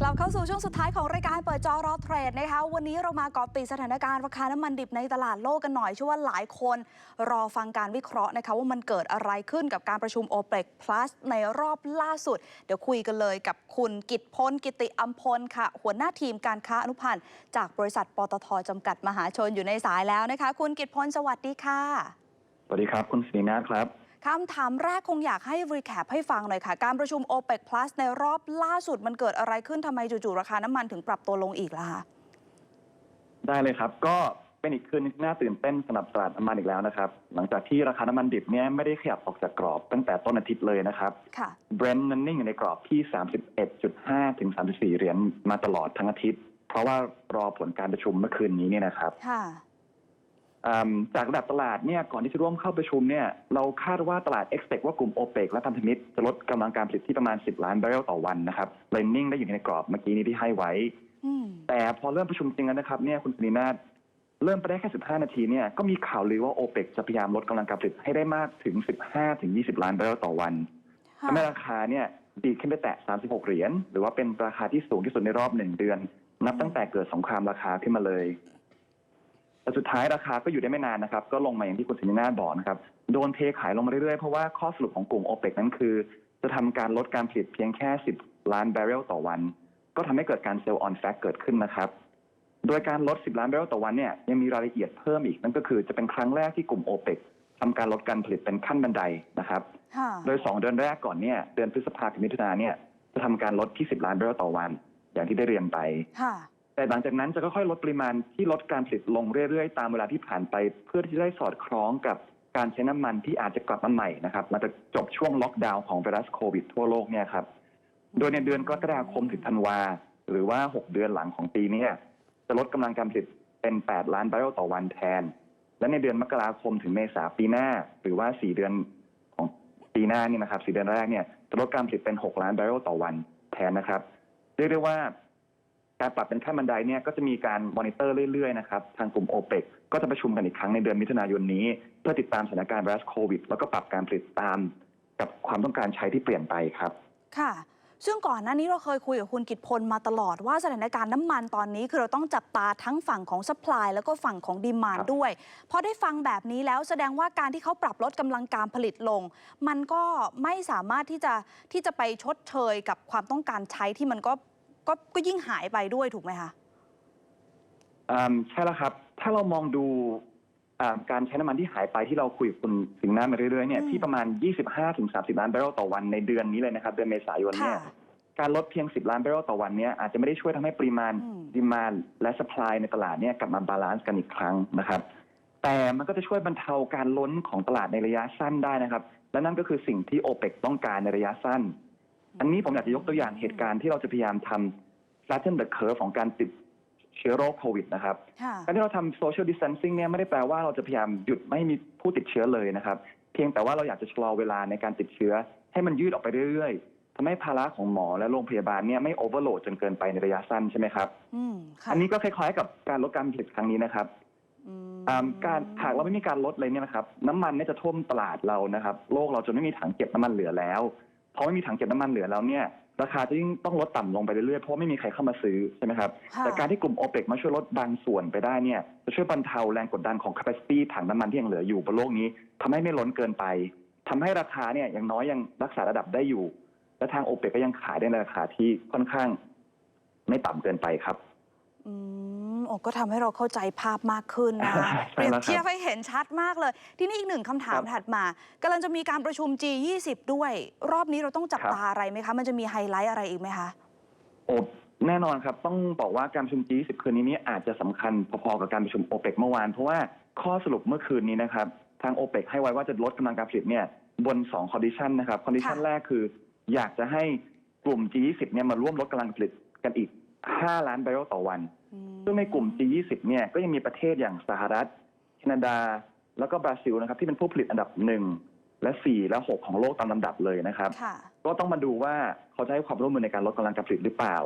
กลับเข้าสู่ช่วงสุดท้ายของรายการเปิดจอรอเทรดนะคะวันนี้เรามาเกาะติดสถานการณ์ราคาน้ำมันดิบในตลาดโลกกันหน่อยเชื่อว่าหลายคน รอฟังการวิเคราะห์นะคะว่ามันเกิดอะไรขึ้นกับการประชุม o p e c Plus ในรอบล่าสุด เดี๋ยวคุยกันเลยกับคุณกิตพลกิติอัมพลค่ะ หัวหน้าทีมการค้าอนุพันธ์จากบริษัทปตทจำกัดมหาชนอยู่ในสายแล้วนะคะ คุณกิตพลสวัสดีค่ะ สวัสดีครับ คุณศรีนาถครับ คำถามแรกคงอยากให้รีแคปให้ฟังหน่อยค่ะ การประชุม OPEC Plus ในรอบล่าสุดมันเกิดอะไรขึ้นทำไมจู่ๆราคาน้ำมันถึงปรับตัวลงอีกล่ะคะได้เลยครับ ก็เป็นอีกคืนที่น่าตื่นเต้นสำหรับตลาดน้ำมันอีกแล้วนะครับ หลังจากที่ราคาน้ำมันดิบเนี่ยไม่ได้ขยับออกจากกรอบตั้งแต่ต้นอาทิตย์เลยนะครับค่ะเบรนท์นั้นนิ่งอยู่ในกรอบที่ 31.5 ถึง 34 เหรียญมาตลอดทั้งอาทิตย์ เพราะว่ารอผลการประชุมเมื่อคืนนี้เนี่ยนะครับค่ะอืม จากระดับตลาดเนี่ยก่อนที่จะร่วมเข้าประชุมเนี่ยเราคาดว่าตลาด expect ว่ากลุ่ม OPEC และพันธมิตรจะลดกำลังการผลิตที่ประมาณ 10 ล้านบาร์เรลต่อวันนะครับเลยนิ่งได้อยู่ในกรอบเมื่อกี้นี้ที่ให้ไว้อืมแต่พอเริ่มประชุมจริงแล้วนะครับเนี่ยคุณสุนีนาถเริ่มไปได้แค่ 15 นาทีเนี่ยก็มีข่าวลือว่า OPEC จะพยายามลดกำลังการผลิตให้ได้มากถึง 15 ถึง 20 ล้านบาร์เรลต่อวันค่ะทำให้ราคาเนี่ยดีดขึ้นไปแตะ 36 เหรียญหรือว่าเป็นราคาที่สูงที่สุดในรอบหนึ่งเดือน นับตั้งแต่เกิดสงครามราคาขึ้นมาเลย แต่สุดท้ายราคาก็อยู่ได้ไม่นานนะครับ ก็ลงมาอย่างที่คุณสินีนาถบอกนะครับ โดนเทขายลงมาเรื่อยๆ เพราะว่าข้อสรุปของกลุ่ม OPEC นั้นคือ จะทำการลดการผลิตเพียงแค่ 10 ล้านบาร์เรลต่อวัน ก็ทำให้เกิดการเซลล์ออนแฟกเกิดขึ้นนะครับ โดยการลด 10 ล้านบาร์เรลต่อวันเนี่ยยังมีรายละเอียดเพิ่มอีก นั่นก็คือจะเป็นครั้งแรกที่กลุ่ม OPEC ทำการลดการผลิตเป็นขั้นบันไดนะครับค่ะโดย 2 เดือนแรกก่อนเนี่ยเดือนพฤษภาคมมิถุนาเนี่ยจะทำการลดที่ 10 ล้านบาร์เรลต่อวัน อย่างที่ได้เรียนไปค่ะ แต่หลังจากนั้นจะค่อยๆลดปริมาณที่ลดการผลิตลงเรื่อยๆ ตามเวลาที่ผ่านไป เพื่อที่จะได้สอดคล้องกับการใช้น้ำมันที่อาจจะกลับมาใหม่นะครับหลังจากจบช่วงล็อกดาวน์ของไวรัสโควิดทั่วโลกเนี่ยครับโดยในเดือนกรกฎาคมถึงธันวาหรือว่า 6 เดือนหลังของปีนี้จะลดกำลังการผลิตเป็น 8 ล้านบาร์เรลต่อวันแทน และในเดือนมกราคมถึงเมษาปีหน้า หรือว่า 4 เดือนของปีหน้านี่นะครับ4เดือนแรกเนี่ยจะลดการผลิตเป็น 6 ล้านบาร์เรลต่อวันแทนนะครับเรียกได้ว่า การปรับเป็นขั้นบันไดเนี่ยก็จะมีการมอนิเตอร์เรื่อยๆนะครับทางกลุ่มโอเปกก็จะประชุมกันอีกครั้งในเดือนมิถุนายนนี้ เพื่อติดตามสถานการณ์ไวรัสโควิด แล้วก็ปรับการผลิตตาม กับความต้องการใช้ที่เปลี่ยนไปครับ ค่ะ ซึ่งก่อนหน้านี้เราเคยคุยกับคุณกิตพลมาตลอดว่าสถานการณ์น้ำมันตอนนี้ คือเราต้องจับตาทั้งฝั่งของ supply แล้วก็ฝั่งของดีมานด้วยพอได้ฟังแบบนี้แล้วแสดงว่าการที่เขาปรับลดกำลังการผลิตลง มันก็ไม่สามารถที่จะที่จะไปชดเชยกับความต้องการใช้ที่มันก็ ก็ก็ยิ่งหายไปด้วยถูกไหมคะอืมใช่แล้วครับ ถ้าเรามองดูอ่าการใช้น้ำมันที่หายไปที่เราคุยกับคุณสิงห์หน้ามาเรื่อยๆเนี่ยอืม ที่ประมาณ 25-30 ล้านบาร์เรลต่อวันในเดือนนี้เลยนะครับ เดือนเมษายนเนี่ยค่ะการลดเพียง 10 ล้านบาร์เรลต่อวันเนี่ยอาจจะไม่ได้ช่วยทำให้ปริมาณอืม ดีมานและสป라이ในตลาดเนี่ยกลับมาบาลานซ์กันอีกครั้งนะครับ แต่มันก็จะช่วยบรรเทาการล้นของตลาดในระยะสั้นได้นะครับ และนั่นก็คือสิ่งที่โอเปกต้องการในระยะสั้น อันนี้ผมอยากจะยกตัวอย่างเหตุการณ์ที่เราจะพยายามทำ flatten the curve ของการติดเชื้อโรคโควิดนะครับค่ะการที่เราทำ social distancing เนี่ยไม่ได้แปลว่าเราจะพยายามหยุดไม่ให้มีผู้ติดเชื้อเลยนะครับ เพียงแต่ว่าเราอยากจะชะลอเวลาในการติดเชื้อ ให้มันยืดออกไปเรื่อยๆทำให้ภาระของหมอและโรงพยาบาลเนี่ยไม่โอเวอร์โหลดจนเกินไปในระยะสั้นใช่ไหมครับอืมค่ะอันนี้ก็คล้ายๆกับการลดการผลิตครั้งนี้นะครับอืมอ่าการหากเราไม่มีการลดเลยเนี่ยนะครับ น้ำมันเนี่ยจะท่วมตลาดเรานะครับ โลกเราจนไม่มีถังเก็บน้ำมันเหลือแล้ว พอไม่มีถังเก็บน้ำมันเหลือแล้วเนี่ยราคาจะยิ่งต้องลดต่ำลงไปเรื่อยๆ เพราะไม่มีใครเข้ามาซื้อใช่ไหมครับค่ะแต่การที่กลุ่มโอเปกมาช่วยลดบางส่วนไปได้เนี่ยจะช่วยบรรเทาแรงกดดันของ capacity ถังน้ำมันที่ยังเหลืออยู่บนโลกนี้ทำให้ไม่ล้นเกินไปทำให้ราคาเนี่ยอย่างน้อยยังรักษาระดับได้อยู่ และทางโอเปกก็ยังขายได้ในราคาที่ค่อนข้าง ไม่ต่ำเกินไปครับ อืมโอ้ ก็ทำให้เราเข้าใจภาพมากขึ้นนะใช่เปรียบแล้วครับเทียบให้เห็นชัดมากเลย ทีนี้อีกหนึ่งคำถามครับถัดมากำลังจะมีการประชุม G20 ด้วย รอบนี้เราต้องจับครับตาอะไรไหมคะ มันจะมีไฮไลท์อะไรอีกไหมคะโอ้แน่นอนครับ ต้องบอกว่าการประชุม G20 คืนนี้เนี่ยอาจจะสำคัญพอๆกับการประชุมโอเปกเมื่อวาน เพราะว่าข้อสรุปเมื่อคืนนี้นะครับ ทางโอเปกให้ไว้ว่าจะลดกำลังการผลิตเนี่ยบน2 condition นะครับ condition ค่ะแรกคือ อยากจะให้กลุ่ม G20 เนี่ยมาร่วมลดกำลังการผลิตกันอีก 5 ล้านบาร์เรลต่อวันอืมซึ่งในกลุ่ม G20 เนี่ยก็ยังมีประเทศอย่างสหรัฐ แคนาดา แล้วก็บราซิลนะครับที่เป็นผู้ผลิตอันดับหนึ่งและสี่และหกของโลกตามลำดับเลยนะครับค่ะก็ต้องมาดูว่าเขาจะให้ความร่วมมือในการลดกำลังการผลิตหรือเปล่า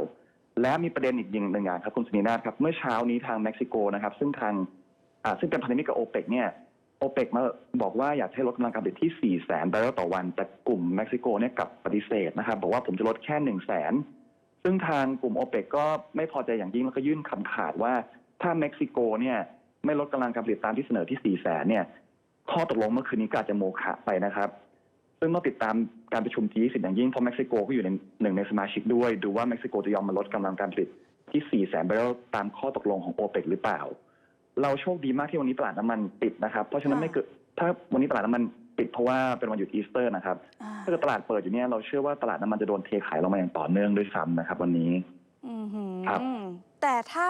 และมีประเด็นอีกอย่างหนึ่งอย่างครับคุณสุนีนาถครับ เมื่อเช้านี้ทางเม็กซิโกนะครับ ซึ่งทางอ่าซึ่งเป็นพันธมิตรกับโอเปกเนี่ยโอเปกมาบอกว่าอยากให้ลดกำลังการผลิตที่4แสนบาร์เรลต่อวัน แต่กลุ่มเม็กซิโกเนี่ยกลับปฏิเสธนะครับ บอกว่าผมจะลดแค่1แสน ซึ่งทางกลุ่มโอเปกก็ไม่พอใจอย่างยิ่งแล้วก็ยื่นคำขาดว่าถ้าเม็กซิโกเนี่ยไม่ลดกำลังการผลิตตามที่เสนอที่ 4 แสนเนี่ย ข้อตกลงเมื่อคืนนี้ก็อาจจะโมฆะไปนะครับ ซึ่งต้องติดตามการประชุม G20 อย่างยิ่งเพราะเม็กซิโกก็อยู่ในหนึ่งในสมาชิกด้วย ดูว่าเม็กซิโกจะยอมมาลดกำลังการผลิตที่ 4 แสนบาร์เรลตามข้อตกลงของโอเปกหรือเปล่า เราโชคดีมากที่วันนี้ตลาดน้ำมันปิดนะครับ เพราะฉะนั้นไม่เกิดถ้าวันนี้ตลาดน้ำมัน ปิดเพราะว่าเป็นวันหยุดอีสเตอร์นะครับอ่าถ้าเกิดตลาดเปิดอยู่เนี่ยเราเชื่อว่าตลาดน้ำมันจะโดนเทขายลงมาอย่างต่อเนื่องด้วยซ้ำนะครับ วันนี้อือหือครับ แต่ถ้า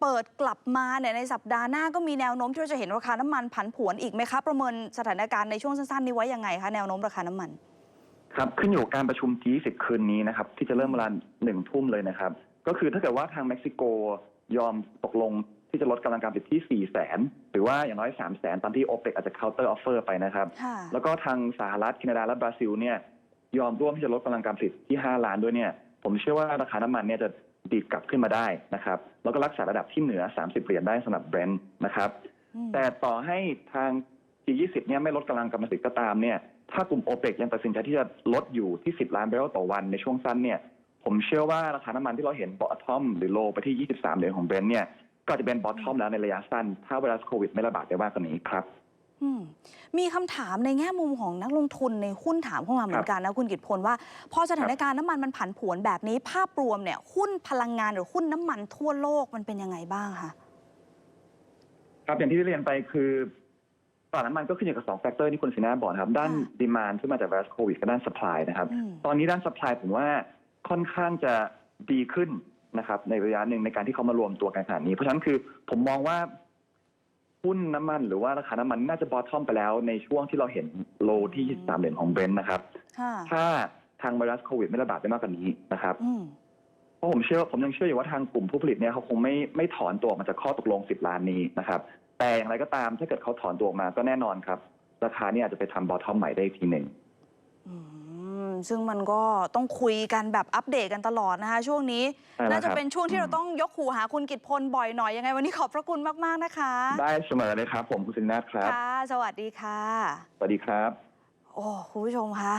เปิดกลับมาเนี่ยในสัปดาห์หน้าก็มีแนวโน้มที่เราจะเห็นราคาน้ำมันผันผวนอีกไหมคะประเมินสถานการณ์ในช่วงสั้นๆนี้ไว้ยังไงคะแนวโน้มราคาน้ำมัน ครับขึ้นอยู่กับการประชุม G20 คืนนี้นะครับที่จะเริ่มเวลาหนึ่งทุ่มเลยนะครับ ก็คือถ้าเกิดว่าทางเม็กซิโกยอมตกลง ที่จะลดกำลังการผลิตที่ 4 แสน หรือว่าอย่างน้อย 3 แสนตามที่โอเปกอาจจะ counter offer ไปนะครับ ค่ะ แล้วก็ทางสหรัฐแคนาดาและบราซิลเนี่ยยอมร่วมที่จะลดกำลังการผลิตที่ 5 ล้านด้วยเนี่ยผมเชื่อว่าราคาน้ำมันเนี่ยจะดีดกลับขึ้นมาได้นะครับแล้วก็รักษาระดับที่เหนือ 30 เหรียญได้สำหรับเบรนท์นะครับ อืมแต่ต่อให้ทาง G20 เนี่ยไม่ลดกำลังการผลิตก็ตามเนี่ย ถ้ากลุ่มโอเปกยังตัดสินใจที่จะลดอยู่ที่ 10 ล้านบาร์เรลต่อวันในช่วงสั้นเนี่ย ผมเชื่อว่าราคาน้ำมันที่เราเห็นบอททอมหรือโลไปที่ 23 เหรียญของเบรนท์เนี่ย ก็อาจจะเป็นบอททอมแล้วในระยะสั้น ถ้าไวรัสโควิดไม่ระบาดได้มากกว่านี้ครับ อืมมีคำถามในแง่มุมของนักลงทุนในหุ้นถามเข้ามาเหมือนกันนะคุณกิตพลว่า พอสถานการณ์น้ำมันมันผันผวนแบบนี้ภาพรวมเนี่ยหุ้นพลังงานหรือหุ้นน้ำมันทั่วโลกมันเป็นยังไงบ้างคะ ครับอย่างที่ได้เรียนไปคือตลาดน้ำมันก็ขึ้นอยู่กับสองแฟกเตอร์ที่คุณสีนาบอกนะครับ ด้าน ค่ะ ดีมานที่มาจากไวรัสโควิดกับด้านสป라이นะครับ อืม ตอนนี้ด้านสป라이ผมว่าค่อนข้างจะดีขึ้น นะครับในระยะหนึ่งในการที่เขามารวมตัวกันขนาดนี้ เพราะฉะนั้นคือผมมองว่าหุ้นน้ำมันหรือว่าราคาน้ำมันน่าจะบอททอมไปแล้วในช่วงที่เราเห็นโลที่ 23 เหรียญของเบรนท์นะครับค่ะถ้าทางไวรัสโควิดไม่ระบาดได้มากกว่านี้นะครับอืมเพราะผมเชื่อผมยังเชื่ออยู่ว่าทางกลุ่มผู้ผลิตเนี่ยเขาคงไม่ไม่ถอนตัวออกมาจากข้อตกลง 10 ล้านนี้นะครับ แต่อย่างไรก็ตามถ้าเกิดเขาถอนตัวออกมาก็แน่นอนครับ ราคาเนี่ยอาจจะไปทำบอททอมใหม่ได้อีกทีหนึ่งอืม ซึ่งมันก็ต้องคุยกันแบบอัปเดตกันตลอดนะคะ ช่วงนี้ ใช่แล้วน่าจะครับ เป็นช่วงที่เราต้องยกหูหาคุณกิตพลบ่อยหน่อยยังไง วันนี้ขอบพระคุณมาก ๆ นะคะได้เสมอเลยครับ ผมคุณสินนาถครับ ค่ะสวัสดีค่ะ สวัสดีครับ โอ้คุณผู้ชมคะ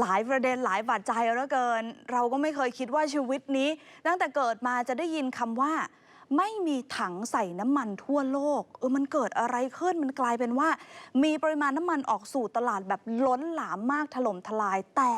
หลายประเด็นหลายปัจจัยเหลือเกิน เราก็ไม่เคยคิดว่าชีวิตนี้ ตั้งแต่เกิดมาจะได้ยินคำว่า ไม่มีถังใส่น้ำมันทั่วโลกเออมันเกิดอะไรขึ้นมันกลายเป็นว่า มีปริมาณน้ำมันออกสู่ตลาดแบบล้นหลามมากถล่มทลาย แต่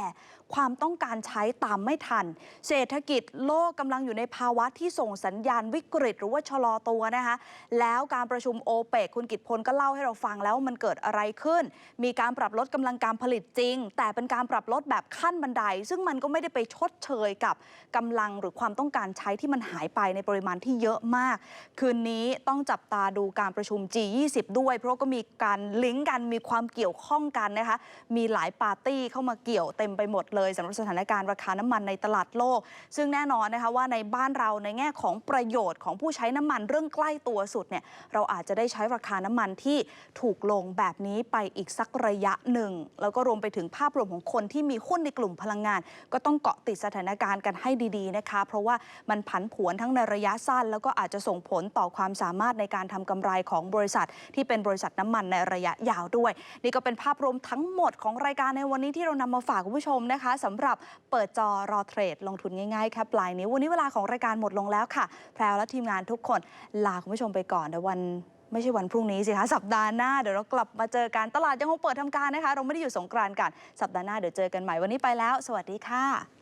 ความต้องการใช้ตามไม่ทัน เศรษฐกิจโลกกำลังอยู่ในภาวะที่ส่งสัญญาณวิกฤต หรือว่าชะลอตัวนะคะแล้วการประชุมโอเปกคุณกิตพลก็เล่าให้เราฟังแล้วว่ามันเกิดอะไรขึ้น มีการปรับลดกำลังการผลิตจริง แต่เป็นการปรับลดแบบขั้นบันได ซึ่งมันก็ไม่ได้ไปชดเชยกับกำลังหรือความต้องการใช้ที่มันหายไปในปริมาณที่เยอะมาก คืนนี้ต้องจับตาดูการประชุม G20 ด้วย เพราะก็มีการลิงก์กันมีความเกี่ยวข้องกันนะคะมีหลายปาร์ตี้เข้ามาเกี่ยวเต็มไปหมดเลยสำหรับสถานการณ์ราคาน้ำมันในตลาดโลก ซึ่งแน่นอนนะคะว่าในบ้านเราในแง่ของประโยชน์ของผู้ใช้น้ำมันเรื่องใกล้ตัวสุดเนี่ยเราอาจจะได้ใช้ราคาน้ำมันที่ถูกลงแบบนี้ไปอีกสักระยะหนึ่ง แล้วก็รวมไปถึงภาพรวมของคนที่มีหุ้นในกลุ่มพลังงาน ก็ต้องเกาะติดสถานการณ์กันให้ดีๆนะคะ เพราะว่ามันผันผวนทั้งในระยะสั้นแล้วก็อาจจะส่งผลต่อความสามารถในการทำกำไรของบริษัท ที่เป็นบริษัทน้ำมันในระยะยาวด้วย นี่ก็เป็นภาพรวมทั้งหมดของรายการในวันนี้ที่เรานำมาฝากคุณผู้ชมนะคะสำหรับเปิดจอรอเทรดลงทุนง่ายๆแค่ปลายนิ้วันนี้เวลาของรายการหมดลงแล้วค่ะ แพรวและทีมงานทุกคนลาคุณผู้ชมไปก่อนเดี๋ยววันไม่ใช่วันพรุ่งนี้สิคะสัปดาห์หน้าเดี๋ยวเรากลับมาเจอกันตลาดยังคงเปิดทำการนะคะ เราไม่ได้อยู่สงกรานต์กันสัปดาห์หน้าเดี๋ยวเจอกันใหม่วันนี้ไปแล้ว สวัสดีค่ะ